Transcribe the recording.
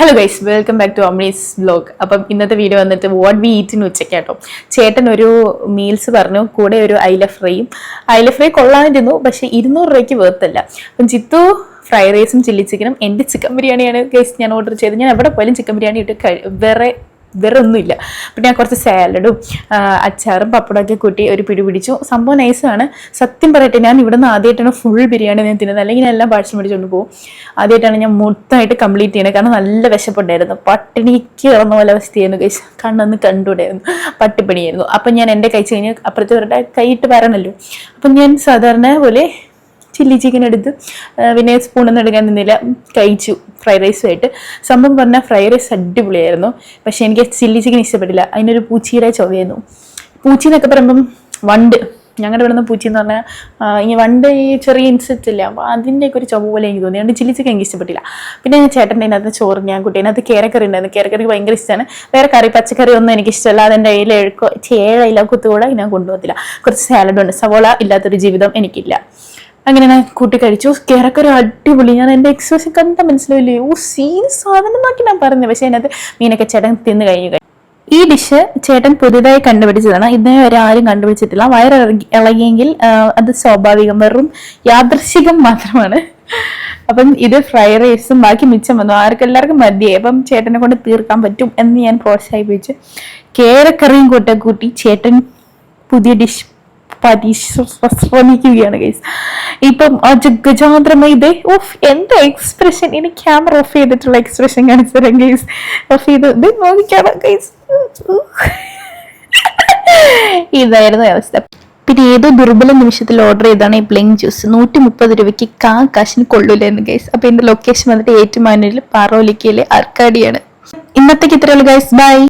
Hello guys welcome back to Amee's blog അപ്പം ഇന്നത്തെ video വന്നിട്ട് വാട്ട് വി ഈറ്റിന് ഉച്ചയ്ക്കാട്ടോ. ചേട്ടൻ ഒരു മീൽസ് പറഞ്ഞു കൂടെ ഒരു ഐല ഫ്രൈയും ഐല ഫ്രൈ കൊള്ളാനിരുന്നു പക്ഷെ ഇരുന്നൂറ് രൂപയ്ക്ക് വേർത്തല്ല അപ്പം ചിത്തു ഫ്രൈഡ് റൈസും ചില്ലി ചിക്കനും എന്റെ ചിക്കൻ ബിരിയാണിയാണ്. ഗൈസ് ഞാൻ ഓർഡർ ചെയ്തത്. ഞാൻ എവിടെ പോയാലും ചിക്കൻ ബിരിയാണി ഇട്ട് കഴി വേറെ വേറെ ഒന്നുമില്ല പിന്നെ ഞാൻ കുറച്ച് സാലഡും അച്ചാറും പപ്പടമൊക്കെ കൂട്ടി ഒരു പിടി പിടിച്ചു. സംഭവം നൈസാണ് സത്യം പറയട്ടെ ഞാൻ ഇവിടുന്ന് ആദ്യമായിട്ടാണ് ഫുൾ ബിരിയാണി ഞാൻ തിന്നുന്നത്. അല്ലെങ്കിൽ ഞാൻ എല്ലാം പാഴ്ച മേടിച്ചുകൊണ്ട് പോകും. ആദ്യമായിട്ടാണ് ഞാൻ മൊത്തമായിട്ട് കംപ്ലീറ്റ് ചെയ്യണത് കാരണം നല്ല വിശപ്പുണ്ടായിരുന്നു. പട്ടിണിക്ക് ഇറന്ന പോലെ അവസ്ഥയായിരുന്നു കഴിച്ച് കണ്ണൊന്ന് കണ്ടുകൂടായിരുന്നു പട്ടിപ്പണിയായിരുന്നു. അപ്പം ഞാൻ എന്റെ കഴിച്ച് കഴിഞ്ഞ് അപ്പുറത്തെ കൈയിട്ട് വരണമല്ലോ അപ്പം ഞാൻ സാധാരണ പോലെ ചില്ലി ചിക്കൻ എടുത്ത് പിന്നെ സ്പൂണൊന്നും എടുക്കാൻ നിന്നില്ല. കഴിച്ചു. ഫ്രൈഡ് റൈസുമായിട്ട് സംഭവം പറഞ്ഞാൽ ഫ്രൈഡ് റൈസ് അടിപൊളിയായിരുന്നു. പക്ഷേ എനിക്ക് ചില്ലി ചിക്കൻ ഇഷ്ടപ്പെട്ടില്ല. അതിനൊരു പൂച്ചിയുടെ ചൊവയായിരുന്നു പൂച്ചി എന്നൊക്കെ പറയുമ്പം വണ്ട്. ഞങ്ങളുടെ ഇവിടെ നിന്ന് പൂച്ചി എന്ന് പറഞ്ഞാൽ ഈ വണ്ട് ഈ ചെറിയ ഇൻസെക്റ്റ് ഇല്ല അപ്പോൾ അതിന്റെയൊക്കെ ഒരു ചൊവ പോലെ എനിക്ക് തോന്നി. അതുകൊണ്ട് ചില്ലി ചിക്കൻ എനിക്ക് ഇഷ്ടപ്പെട്ടില്ല. പിന്നെ ഞാൻ ചേട്ടന്റെ അതിനകത്ത് ചോറ് ഞാൻ കുട്ടി. അതിനകത്ത് കേരക്കറി ഉണ്ടായിരുന്നു. കേരക്കറി ഭയങ്കര ഇഷ്ടമാണ് വേറെ കറി പച്ചക്കറി ഒന്നും എനിക്ക് ഇഷ്ടമല്ല. അതെന്റെ കയ്യിൽ എഴുക്കോ ചേഴയില്ല കുത്തുകൂടെ ഞാൻ കൊണ്ടുപോകത്തില്ല. കുറച്ച് സാലഡ് ഉണ്ട്. സവോള ഇല്ലാത്തൊരു ജീവിതം എനിക്കില്ല. അങ്ങനെ ഞാൻ കൂട്ടി കഴിച്ചു. കിറക്കൊരു അടിപൊളി. ഞാൻ എന്റെ എക്സ്പ്രഷൻ കണ്ട മനസ്സിലായില്ലേ? ഓ സീൻ സാധനം നോക്കി ഞാൻ പറഞ്ഞു. പക്ഷേ അതിനകത്ത് മീനൊക്കെ ചേട്ടൻ തിന്ന് കഴിഞ്ഞു. ഈ ഡിഷ് ചേട്ടൻ പുതിയതായി കണ്ടുപിടിച്ചതാണ്. ഇന്നേ വരെ ആരും കണ്ടുപിടിച്ചിട്ടില്ല. വയറ് ഇളകിയെങ്കിൽ അത് സ്വാഭാവികം. വെറും യാദൃശികം മാത്രമാണ്. അപ്പം ഇത് ഫ്രൈഡ് റൈസും ബാക്കി മിച്ചം വന്നു. ആർക്കെല്ലാവർക്കും മതിയായി. അപ്പം ചേട്ടനെ കൊണ്ട് തീർക്കാൻ പറ്റും എന്ന് ഞാൻ പ്രോത്സാഹിപ്പിച്ച്. കേരക്കറിയും കൂട്ട കൂട്ടി ചേട്ടൻ പുതിയ ഡിഷ് പരിശ്രമിക്കുകയാണ് ഗൈസ് ഇപ്പം ഗജാന്ത്രമായി ഇതേ ഓഫ് എന്താ എക്സ്പ്രഷൻ ഇനി ക്യാമറ ഓഫ് ചെയ്തിട്ടുള്ള എക്സ്പ്രഷൻ കാണിച്ചു തരാം ഗൈസ് ഓഫ് ചെയ്ത് ഇത് ഗൈസ് ഇതായിരുന്നു അവസ്ഥ. പിന്നെ ഏതോ ദുർബല നിമിഷത്തിൽ ഓർഡർ ചെയ്താണ് ഈ പ്ലെയിൻ ജ്യൂസ് നൂറ്റി മുപ്പത് രൂപയ്ക്ക് കാ കാശിന് കൊള്ളൂലായിരുന്നു ഗൈസ് അപ്പൊ എന്റെ ലൊക്കേഷൻ വന്നിട്ട് ഏറ്റുമാനൂരിൽ പാറോലിക്കയിലെ ആർക്കാടിയാണ്. ഇന്നത്തേക്ക് ഇത്രയുള്ളൂ ഗൈസ് ബൈ